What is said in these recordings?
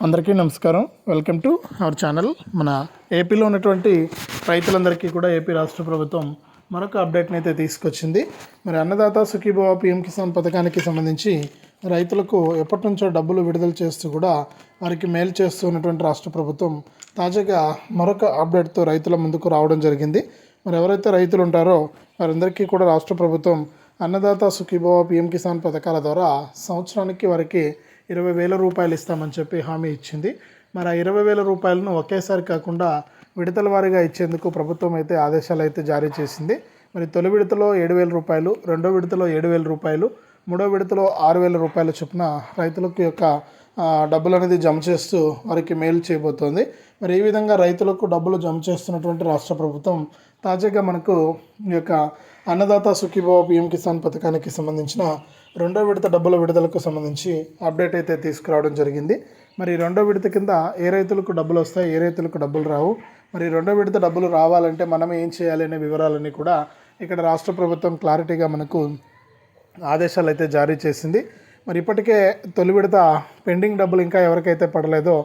అందరికీ నమస్కారం. Welcome to our channel మన ఏపీలో ఉన్నటువంటి రైతులందరికీ కూడా ఏపీ రాష్ట్ర ప్రభుత్వం మరొక అప్డేట్ని అయితే తీసుకొచ్చింది. మరి అన్నదాత సుఖీభవ పిఎం కిసాన్ పథకానికి సంబంధించి రైతులకు ఎప్పటి నుంచో డబ్బులు విడుదల చేస్తూ కూడా వారికి మేలు చేస్తూ ఉన్నటువంటి రాష్ట్ర ప్రభుత్వం తాజాగా మరొక అప్డేట్తో రైతుల ముందుకు రావడం జరిగింది. మరి ఎవరైతే రైతులు ఉంటారో వారందరికీ కూడా రాష్ట్ర ప్రభుత్వం అన్నదాత సుఖీభవ పిఎం కిసాన్ పథకాల ద్వారా సంవత్సరానికి వారికి ఇరవై వేల రూపాయలు ఇస్తామని చెప్పి హామీ ఇచ్చింది. మరి ఆ ఇరవై వేల రూపాయలను ఒకేసారి కాకుండా విడతల వారీగా ఇచ్చేందుకు ప్రభుత్వం అయితే ఆదేశాలు అయితే జారీ చేసింది. మరి తొలి విడతలో ఏడు వేల రూపాయలు రెండో విడతలో ఏడు వేల రూపాయలు మూడో విడతలో ఆరు వేల రూపాయల చొప్పున రైతులకు యొక్క డబ్బులు అనేది జమ చేస్తూ వారికి మేలు చేయబోతోంది. మరి ఈ విధంగా రైతులకు డబ్బులు జమ చేస్తున్నటువంటి రాష్ట్ర ప్రభుత్వం తాజాగా మనకు ఈ యొక్క అన్నదాత సుఖీభావ పిఎం కిసాన్ పథకానికి సంబంధించిన రెండో విడత డబ్బుల విడుదలకు సంబంధించి అప్డేట్ అయితే తీసుకురావడం జరిగింది. మరి రెండో విడత కింద ఏ రైతులకు డబ్బులు వస్తాయి ఏ రైతులకు డబ్బులు రావు? మరి రెండో విడత డబ్బులు రావాలంటే మనం ఏం చేయాలి అనే వివరాలన్నీ కూడా ఇక్కడ రాష్ట్ర ప్రభుత్వం క్లారిటీగా మనకు ఆదేశాలు అయితే జారీ చేసింది. మరి ఇప్పటికే తొలి విడత పెండింగ్ డబ్బులు ఇంకా ఎవరికైతే పడలేదో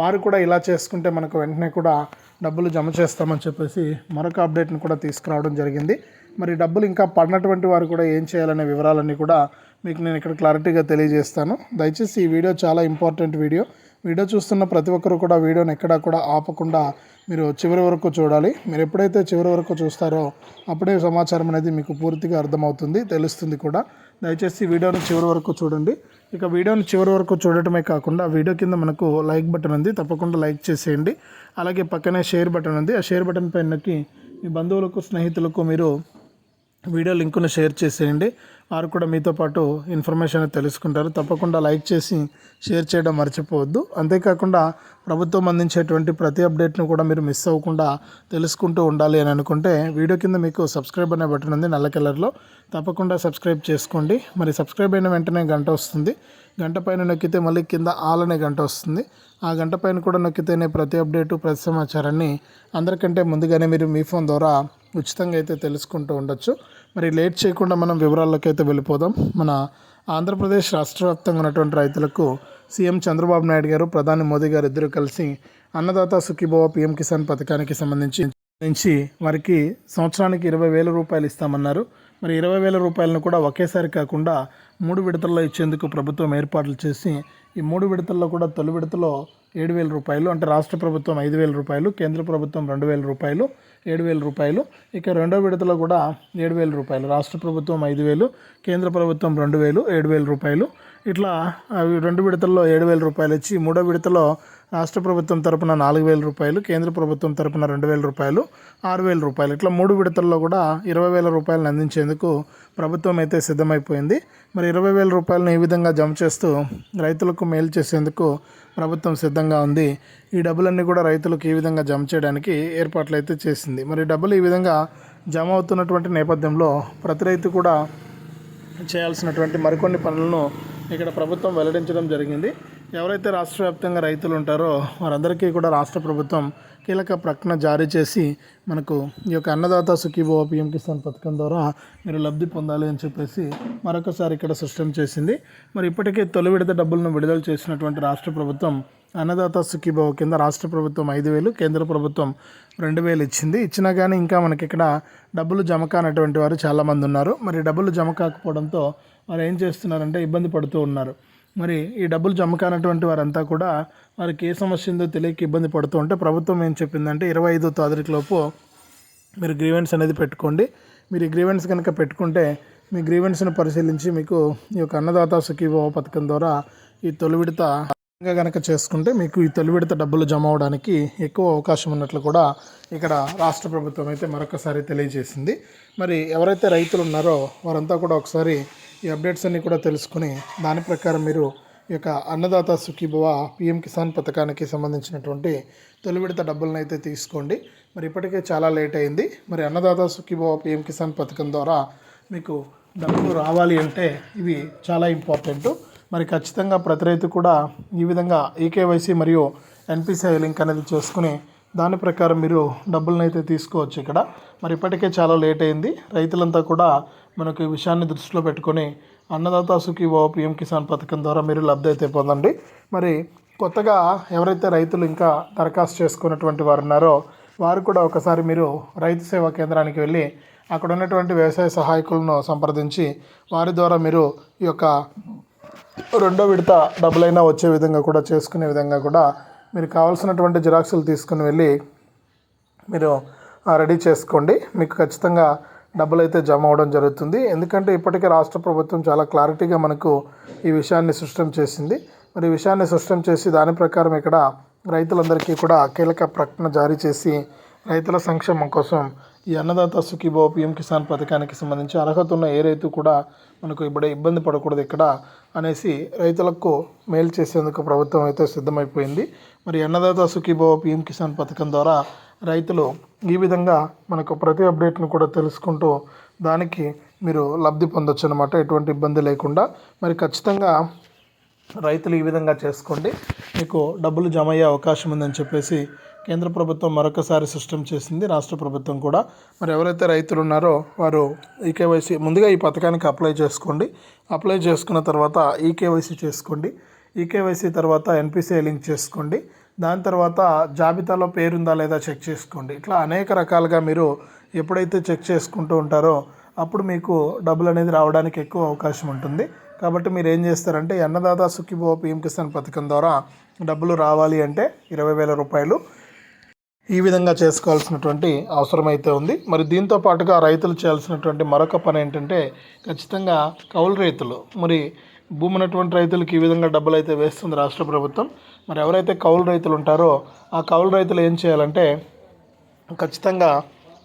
వారు కూడా ఇలా చేసుకుంటే మనకు వెంటనే కూడా డబ్బులు జమ చేస్తామని చెప్పేసి మరొక అప్డేట్ని కూడా తీసుకురావడం జరిగింది. మరి డబ్బులు ఇంకా పడినటువంటి వారు కూడా ఏం చేయాలనే వివరాలన్నీ కూడా మీకు నేను ఇక్కడ క్లారిటీగా తెలియజేస్తాను. దయచేసి ఈ వీడియో చాలా ఇంపార్టెంట్ వీడియో. వీడియో చూస్తున్న ప్రతి ఒక్కరు కూడా వీడియోని ఎక్కడా కూడా ఆపకుండా మీరు చివరి వరకు చూడాలి. మీరు ఎప్పుడైతే చివరి వరకు చూస్తారో అప్పుడే సమాచారం అనేది మీకు పూర్తిగా అర్థమవుతుంది తెలుస్తుంది కూడా. దయచేసి వీడియోని చివరి వరకు చూడండి. ఇక వీడియోని చివరి వరకు చూడటమే కాకుండా వీడియో కింద మనకు లైక్ బటన్ ఉంది. తప్పకుండా లైక్ చేసేయండి. అలాగే పక్కనే షేర్ బటన్ ఉంది. ఆ షేర్ బటన్ పైన నొక్కి మీ బంధువులకు స్నేహితులకు మీరు వీడియో లింకును షేర్ చేసేయండి. వారు కూడా మీతో పాటు ఇన్ఫర్మేషన్ తెలుసుకుంటారు. తప్పకుండా లైక్ చేసి షేర్ చేయడం మర్చిపోవద్దు. అంతేకాకుండా ప్రభుత్వం అందించేటువంటి ప్రతి అప్డేట్ను కూడా మీరు మిస్ అవ్వకుండా తెలుసుకుంటూ ఉండాలి అని అనుకుంటే వీడియో కింద మీకు సబ్స్క్రైబ్ అనే బటన్ ఉంది నల్ల కలర్లో. తప్పకుండా సబ్స్క్రైబ్ చేసుకోండి. మరి సబ్స్క్రైబ్ అయిన వెంటనే గంట వస్తుంది. గంట పైన నొక్కితే మళ్ళీ కింద ఆల్ అనే గంట వస్తుంది. ఆ గంట పైన కూడా నొక్కితేనే ప్రతి అప్డేటు ప్రతి సమాచారాన్ని అందరికంటే ముందుగానే మీరు మీ ఫోన్ ద్వారా ఉచితంగా అయితే తెలుసుకుంటూ ఉండొచ్చు. మరి లేట్ చేయకుండా మనం వివరాల్లోకి అయితే వెళ్ళిపోదాం. మన ఆంధ్రప్రదేశ్ రాష్ట్ర వ్యాప్తంగా ఉన్నటువంటి రైతులకు సీఎం చంద్రబాబు నాయుడు గారు ప్రధాని మోదీ గారు ఇద్దరు కలిసి అన్నదాత సుఖీభవ పిఎం కిసాన్ పథకానికి సంబంధించి నుంచి వారికి సంవత్సరానికి ఇరవై వేల రూపాయలు ఇస్తామన్నారు. మరి ఇరవై వేల రూపాయలను కూడా ఒకేసారి కాకుండా మూడు విడతల్లో ఇచ్చేందుకు ప్రభుత్వం ఏర్పాట్లు చేసి ఈ మూడు విడతల్లో కూడా తొలి విడతలో ఏడు వేల రూపాయలు అంటే రాష్ట్ర ప్రభుత్వం ఐదు వేల రూపాయలు కేంద్ర ప్రభుత్వం రెండు వేల రూపాయలు ఏడు వేల రూపాయలు. ఇక రెండో విడతలో కూడా ఏడు వేల రూపాయలు రాష్ట్ర ప్రభుత్వం ఐదు వేలు కేంద్ర ప్రభుత్వం రెండు వేలు ఏడు వేల రూపాయలు. ఇట్లా అవి రెండు విడతల్లో ఏడు వేల రూపాయలు ఇచ్చి మూడో విడతలో రాష్ట్ర ప్రభుత్వం తరపున నాలుగు వేల రూపాయలు కేంద్ర ప్రభుత్వం తరపున రెండు వేల రూపాయలు ఆరు వేల రూపాయలు. ఇట్లా మూడు విడతల్లో కూడా ఇరవై వేల రూపాయలను అందించేందుకు ప్రభుత్వం అయితే సిద్ధమైపోయింది. మరి ఇరవై వేల రూపాయలను ఈ విధంగా జమ చేస్తూ రైతులకు మేలు చేసేందుకు ప్రభుత్వం సిద్ధంగా ఉంది. ఈ డబ్బులన్నీ కూడా రైతులకు ఈ విధంగా జమ చేయడానికి ఏర్పాట్లు అయితే చేసింది. మరి డబ్బులు ఈ విధంగా జమ అవుతున్నటువంటి నేపథ్యంలో ప్రతి రైతు కూడా చేయాల్సినటువంటి మరికొన్ని పనులను ఇక్కడ ప్రభుత్వం వెల్లడించడం జరిగింది. ఎవరైతే రాష్ట్ర వ్యాప్తంగా రైతులు ఉంటారో వారందరికీ కూడా రాష్ట్ర ప్రభుత్వం కీలక ప్రకటన జారీ చేసి మనకు ఈ యొక్క అన్నదాత సుఖీభవ పిఎం కిసాన్ పథకం ద్వారా మీరు లబ్ధి పొందాలి అని చెప్పేసి మరొకసారి ఇక్కడ స్పష్టం చేసింది. మరి ఇప్పటికే తొలి విడత డబ్బులను విడుదల చేసినటువంటి రాష్ట్ర ప్రభుత్వం అన్నదాత సుఖీభవ కింద రాష్ట్ర ప్రభుత్వం ఐదు వేలు కేంద్ర ప్రభుత్వం రెండు వేలు ఇచ్చింది. ఇచ్చినా కానీ ఇంకా మనకి ఇక్కడ డబ్బులు జమ కానటువంటి వారు చాలామంది ఉన్నారు. మరి డబ్బులు జమ కాకపోవడంతో వారు ఏం చేస్తున్నారంటే ఇబ్బంది పడుతూ ఉన్నారు. మరి ఈ డబ్బులు జమ కానటువంటి వారంతా కూడా వారికి ఏ సమస్య ఉందో తెలియక ఇబ్బంది పడుతూ ఉంటే ప్రభుత్వం ఏం చెప్పిందంటే ఇరవై ఐదో తారీఖు లోపు మీరు గ్రీవెన్స్ అనేది పెట్టుకోండి. మీరు ఈ గ్రీవెన్స్ కనుక పెట్టుకుంటే మీ గ్రీవెన్స్ను పరిశీలించి మీకు ఈ యొక్క అన్నదాత సుఖీభవ పథకం ద్వారా ఈ తొలి విడత కనుక చేసుకుంటే మీకు ఈ తొలి విడత డబ్బులు జమ అవడానికి ఎక్కువ అవకాశం ఉన్నట్లు కూడా ఇక్కడ రాష్ట్ర ప్రభుత్వం అయితే మరొకసారి తెలియజేసింది. మరి ఎవరైతే రైతులు ఉన్నారో వారంతా కూడా ఒకసారి ఈ అప్డేట్స్ అన్నీ కూడా తెలుసుకుని దాని ప్రకారం మీరు ఈ యొక్క అన్నదాత సుఖీభవ పిఎం కిసాన్ పథకానికి సంబంధించినటువంటి తొలి విడత డబ్బులను అయితే తీసుకోండి. మరి ఇప్పటికే చాలా లేట్ అయింది. మరి అన్నదాత సుఖీభవ పిఎం కిసాన్ పథకం ద్వారా మీకు డబ్బులు రావాలి అంటే ఇవి చాలా ఇంపార్టెంట్ మరి ఖచ్చితంగా ప్రతి రైతు కూడా ఈ విధంగా ఈకేవైసీ మరియు ఎన్పిసిఐ లింక్ అనేది చేసుకుని దాని ప్రకారం మీరు డబ్బులను అయితే తీసుకోవచ్చు ఇక్కడ. మరి ఇప్పటికే చాలా లేట్ అయింది. రైతులంతా కూడా మనకు ఈ విషయాన్ని దృష్టిలో పెట్టుకొని అన్నదాత సుఖీ ఓ పిఎం కిసాన్ పథకం ద్వారా మీరు లబ్ధి అయితే పొందండి. మరి కొత్తగా ఎవరైతే రైతులు ఇంకా దరఖాస్తు చేసుకున్నటువంటి వారు ఉన్నారో వారు కూడా ఒకసారి మీరు రైతు సేవా కేంద్రానికి వెళ్ళి అక్కడ ఉన్నటువంటి వ్యవసాయ సహాయకులను సంప్రదించి వారి ద్వారా మీరు ఈ యొక్క రెండో విడత డబ్బులైనా వచ్చే విధంగా కూడా చేసుకునే విధంగా కూడా మీరు కావాల్సినటువంటి జిరాక్సులు తీసుకుని వెళ్ళి మీరు రెడీ చేసుకోండి. మీకు ఖచ్చితంగా డబ్బులు అయితే జమ అవ్వడం జరుగుతుంది. ఎందుకంటే ఇప్పటికే రాష్ట్ర ప్రభుత్వం చాలా క్లారిటీగా మనకు ఈ విషయాన్ని సృష్టం చేసింది. మరి ఈ విషయాన్ని సృష్టం చేసి దాని ప్రకారం ఇక్కడ రైతులందరికీ కూడా కీలక ప్రకటన జారీ చేసి రైతుల సంక్షేమం కోసం ఈ అన్నదాత సుఖీభో పిఎం కిసాన్ పథకానికి సంబంధించి అర్హత ఉన్న ఏ రైతు కూడా మనకు ఇప్పుడు ఇబ్బంది పడకూడదు ఇక్కడ అనేసి రైతులకు మేలు చేసేందుకు ప్రభుత్వం అయితే సిద్ధమైపోయింది. మరి అన్నదాత సుఖీభో పిఎం కిసాన్ పథకం ద్వారా రైతులు ఈ విధంగా మనకు ప్రతి అప్డేట్ను కూడా తెలుసుకుంటూ దానికి మీరు లబ్ధి పొందొచ్చు అనమాట ఎటువంటి ఇబ్బంది లేకుండా. మరి ఖచ్చితంగా రైతులు ఈ విధంగా చేసుకోండి. మీకు డబ్బులు జమ అయ్యే అవకాశం ఉందని చెప్పేసి కేంద్ర ప్రభుత్వం మరొకసారి సిస్టమ్ చేసింది. రాష్ట్ర ప్రభుత్వం కూడా. మరి ఎవరైతే రైతులు ఉన్నారో వారు ఈకేవైసీ ముందుగా ఈ పథకానికి అప్లై చేసుకోండి. అప్లై చేసుకున్న తర్వాత ఈకేవైసీ చేసుకోండి. ఈకేవైసీ తర్వాత ఎన్పిసిఐ లింక్ చేసుకోండి. దాని తర్వాత జాబితాలో పేరుందా లేదా చెక్ చేసుకోండి. ఇట్లా అనేక రకాలుగా మీరు ఎప్పుడైతే చెక్ చేసుకుంటూ ఉంటారో అప్పుడు మీకు డబ్బులు అనేది రావడానికి ఎక్కువ అవకాశం ఉంటుంది. కాబట్టి మీరు ఏం చేస్తారంటే అన్నదాదా అన్నదాత సుఖీభవ పిఎం కిసాన్ పథకం ద్వారా డబ్బులు రావాలి అంటే ఇరవై వేల రూపాయలు ఈ విధంగా చేసుకోవాల్సినటువంటి అవసరం అయితే ఉంది. మరి దీంతో పాటుగా రైతులు చేయాల్సినటువంటి మరొక పని ఏంటంటే ఖచ్చితంగా కౌలు రైతులు. మరి భూమి ఉన్నటువంటి రైతులకు ఈ విధంగా డబ్బులు అయితే వేస్తుంది రాష్ట్ర ప్రభుత్వం. మరి ఎవరైతే కౌలు రైతులు ఉంటారో ఆ కౌలు రైతులు ఏం చేయాలంటే ఖచ్చితంగా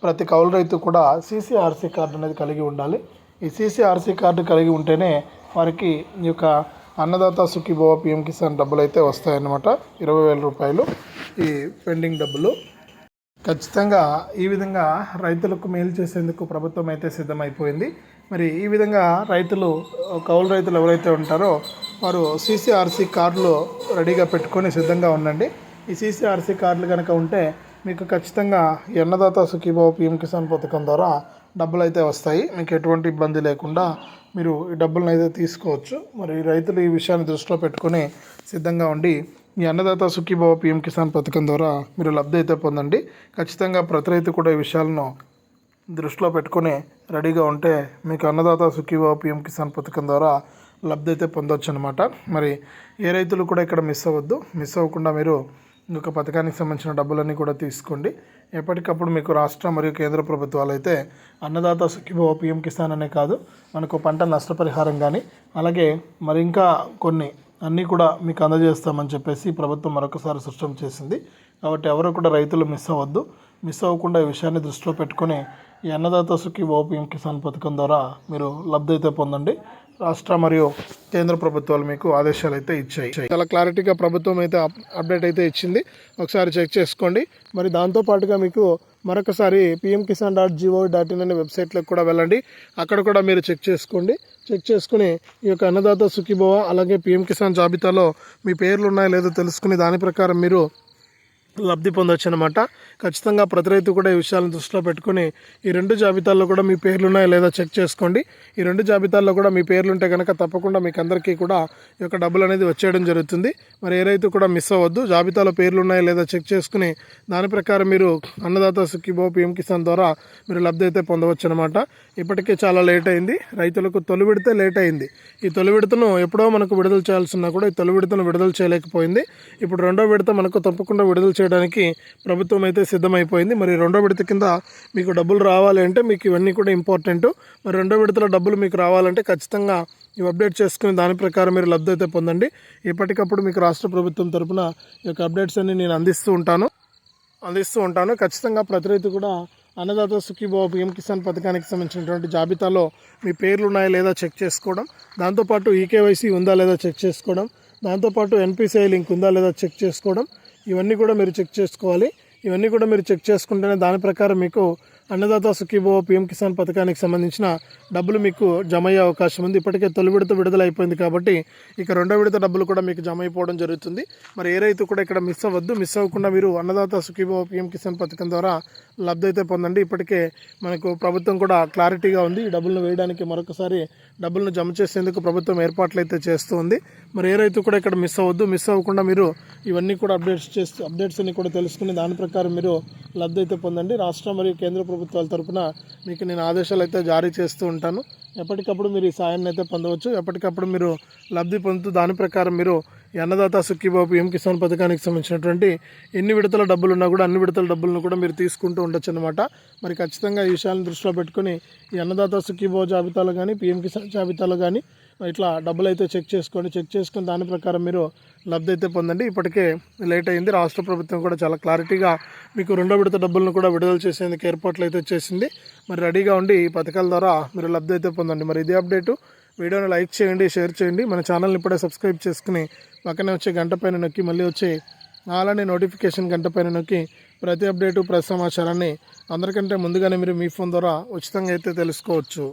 ప్రతి కౌలు రైతు కూడా సీసీఆర్సీ కార్డు అనేది కలిగి ఉండాలి. ఈ సీసీఆర్సీ కార్డు కలిగి ఉంటేనే వారికి ఈ యొక్క అన్నదాత సుఖీభవ పిఎం కిసాన్ డబ్బులు అయితే వస్తాయన్నమాట. ఇరవై వేల రూపాయలు ఈ పెండింగ్ డబ్బులు. ఖచ్చితంగా ఈ విధంగా రైతులకు మేలు చేసేందుకు ప్రభుత్వం అయితే సిద్ధమైపోయింది. మరి ఈ విధంగా రైతులు కౌలు రైతులు ఎవరైతే ఉంటారో వారు సీసీఆర్సీ కార్డులు రెడీగా పెట్టుకొని సిద్ధంగా ఉండండి. ఈ సీసీఆర్సీ కార్డులు కనుక ఉంటే మీకు ఖచ్చితంగా అన్నదాత సుఖీభావ పిఎం కిసాన్ పథకం ద్వారా డబ్బులు అయితే వస్తాయి. మీకు ఎటువంటి ఇబ్బంది లేకుండా మీరు ఈ డబ్బులను అయితే తీసుకోవచ్చు. మరి రైతులు ఈ విషయాన్ని దృష్టిలో పెట్టుకొని సిద్ధంగా ఉండి ఈ అన్నదాత సుఖీభావ పిఎం కిసాన్ పథకం ద్వారా మీరు లబ్ధి అయితే పొందండి. ఖచ్చితంగా ప్రతి రైతు కూడా ఈ విషయాలను దృష్టిలో పెట్టుకొని రెడీగా ఉంటే మీకు అన్నదాత సుఖీభావ పిఎం కిసాన్ పథకం ద్వారా లబ్ధి అయితే పొందొచ్చు అనమాట మరి ఏ రైతులు కూడా ఇక్కడ మిస్ అవ్వద్దు. మిస్ అవ్వకుండా మీరు ఇంకొక పథకానికి సంబంధించిన డబ్బులన్నీ కూడా తీసుకోండి. ఎప్పటికప్పుడు మీకు రాష్ట్ర మరియు కేంద్ర ప్రభుత్వాలు అయితే అన్నదాత సుఖీభావ పిఎం కిసాన్ అనే కాదు మనకు పంట నష్టపరిహారం కానీ అలాగే మరి ఇంకా కొన్ని అన్నీ కూడా మీకు అందజేస్తామని చెప్పేసి ప్రభుత్వం మరొకసారి సృష్టం చేసింది. కాబట్టి ఎవరు కూడా రైతులు మిస్ అవ్వద్దు. మిస్ అవ్వకుండా ఈ విషయాన్ని దృష్టిలో పెట్టుకొని ఈ అన్నదాత సుఖీ ఓపీఎం కిసాన్ పథకం ద్వారా మీరు లబ్ధి అయితే పొందండి. రాష్ట్ర మరియు కేంద్ర ప్రభుత్వాలు మీకు ఆదేశాలు అయితే ఇచ్చాయి. చాలా క్లారిటీగా ప్రభుత్వం అయితే అప్డేట్ అయితే ఇచ్చింది. ఒకసారి చెక్ చేసుకోండి. మరి దాంతో పాటుగా మీకు మరొకసారి PM Kisan dot G O dot in వెబ్సైట్లోకి కూడా వెళ్ళండి. అక్కడ కూడా మీరు చెక్ చేసుకోండి. చెక్ చేసుకుని ఈ యొక్క అన్నదాత సుఖీభవ అలాగే పిఎం కిసాన్ జాబితాలో మీ పేర్లు ఉన్నాయో లేదో తెలుసుకుని దాని ప్రకారం మీరు లబ్ధి పొందొచ్చు అనమాట ఖచ్చితంగా ప్రతి రైతు కూడా ఈ విషయాలను దృష్టిలో పెట్టుకుని ఈ రెండు జాబితాల్లో కూడా మీ పేర్లు లేదా చెక్ చేసుకోండి. ఈ రెండు జాబితాల్లో కూడా మీ పేర్లు ఉంటే కనుక తప్పకుండా మీకు అందరికీ కూడా ఈ యొక్క డబ్బులు అనేది వచ్చేయడం జరుగుతుంది. మరి ఏ రైతు కూడా మిస్ అవ్వద్దు. జాబితాలో పేర్లు లేదా చెక్ చేసుకుని దాని ప్రకారం మీరు అన్నదాత సుఖీబో పిఎం కిసాన్ ద్వారా మీరు లబ్ధి అయితే పొందవచ్చు అనమాట ఇప్పటికే చాలా లేట్ అయింది. రైతులకు తొలి విడితే లేట్ అయింది. ఈ తొలి విడతను ఎప్పుడో మనకు విడుదల చేయాల్సిన కూడా ఈ తొలి విడతను విడుదల చేయలేకపోయింది. ఇప్పుడు రెండో విడత మనకు తప్పకుండా విడుదల చేయడానికి ప్రభుత్వం అయితే సిద్ధమైపోయింది. మరి రెండో విడత కింద మీకు డబ్బులు రావాలి అంటే మీకు ఇవన్నీ కూడా ఇంపార్టెంట్ మరి రెండో విడతలో డబ్బులు మీకు రావాలంటే ఖచ్చితంగా ఇవి అప్డేట్ చేసుకుని దాని ప్రకారం మీరు లబ్ధి అయితే పొందండి. ఎప్పటికప్పుడు మీకు రాష్ట్ర ప్రభుత్వం తరపున ఈ యొక్క అప్డేట్స్ అన్ని నేను అందిస్తూ ఉంటాను. అందిస్తూ ఉంటాను. ఖచ్చితంగా ప్రతి రైతు కూడా అన్నదాత సుఖీభావ పిఎం కిసాన్ పథకానికి సంబంధించినటువంటి జాబితాలో మీ పేర్లు ఉన్నాయా లేదా చెక్ చేసుకోవడం. దాంతోపాటు ఈకేవైసీ ఉందా లేదా చెక్ చేసుకోవడం. దాంతోపాటు ఎన్పిసిఐ లింక్ ఉందా లేదా చెక్ చేసుకోవడం. ఇవన్నీ కూడా మీరు చెక్ చేసుకోవాలి. ఇవన్నీ కూడా మీరు చెక్ చేసుకుంటేనే దాని ప్రకారం మీకు అన్నదాత సుఖీభవ పిఎం కిసాన్ పథకానికి సంబంధించిన డబ్బులు మీకు జమ అయ్యే అవకాశం ఉంది. ఇప్పటికే తొలి విడత విడుదల అయిపోయింది కాబట్టి ఇక రెండో విడత డబ్బులు కూడా మీకు జమ అయిపోవడం జరుగుతుంది. మరి ఏ రైతు కూడా ఇక్కడ మిస్ అవ్వద్దు. మిస్ అవ్వకుండా మీరు అన్నదాత సుఖీభవ పిఎం కిసాన్ పథకం ద్వారా లబ్ధి అయితే పొందండి. ఇప్పటికే మనకు ప్రభుత్వం కూడా క్లారిటీగా ఉంది. ఈ డబ్బులను వేయడానికి మరొకసారి డబ్బులను జమ చేసేందుకు ప్రభుత్వం ఏర్పాట్లు అయితే చేస్తూ ఉంది. మరి ఏ రైతు కూడా ఇక్కడ మిస్ అవ్వద్దు. మిస్ అవ్వకుండా మీరు ఇవన్నీ కూడా అప్డేట్స్ చేస్తూ అప్డేట్స్ అన్ని కూడా తెలుసుకుని దాని ప్రకారం మీరు లబ్ధి అయితే పొందండి. రాష్ట్ర మరియు కేంద్ర ప్రభుత్వం ప్రభుత్వాల తరపున మీకు నేను ఆదేశాలు అయితే జారీ చేస్తూ ఉంటాను. ఎప్పటికప్పుడు మీరు ఈ సాయాన్ని అయితే పొందవచ్చు. ఎప్పటికప్పుడు మీరు లబ్ధి పొందుతూ దాని ప్రకారం మీరు అన్నదాత సుఖీబాబు ఎం కిసాన్ పథకానికి సంబంధించినటువంటి ఎన్ని విడతల డబ్బులు ఉన్నా కూడా అన్ని విడతల డబ్బులను కూడా మీరు తీసుకుంటూ ఉండొచ్చు అనమాట మరి ఖచ్చితంగా ఈ విషయాలను దృష్టిలో పెట్టుకుని ఈ అన్నదాత సుఖీబాబు జాబితాలో కానీ పిఎం కిసాన్ జాబితాలో కానీ ఇట్లా డబ్బులు అయితే చెక్ చేసుకోండి. చెక్ చేసుకుని దాని ప్రకారం మీరు లబ్ధి అయితే పొందండి. ఇప్పటికే లేట్ అయింది. రాష్ట్ర ప్రభుత్వం కూడా చాలా క్లారిటీగా మీకు రెండో విడత డబ్బులను కూడా విడుదల చేసేందుకు ఏర్పాట్లు అయితే చేసింది. మరి రెడీగా ఉండి ఈ పథకాల ద్వారా మీరు లబ్ధి అయితే పొందండి. మరి ఇదే అప్డేటు. వీడియోని లైక్ చేయండి షేర్ చేయండి. మన ఛానల్ని ఇప్పుడే సబ్స్క్రైబ్ చేసుకుని పక్కనే వచ్చే గంట పైన నొక్కి మళ్ళీ వచ్చే అలానే నోటిఫికేషన్ గంట పైన నొక్కి ప్రతి అప్డేటు ప్రతి సమాచారాన్ని అందరికంటే ముందుగానే మీరు మీ ఫోన్ ద్వారా ఉచితంగా అయితే తెలుసుకోవచ్చు.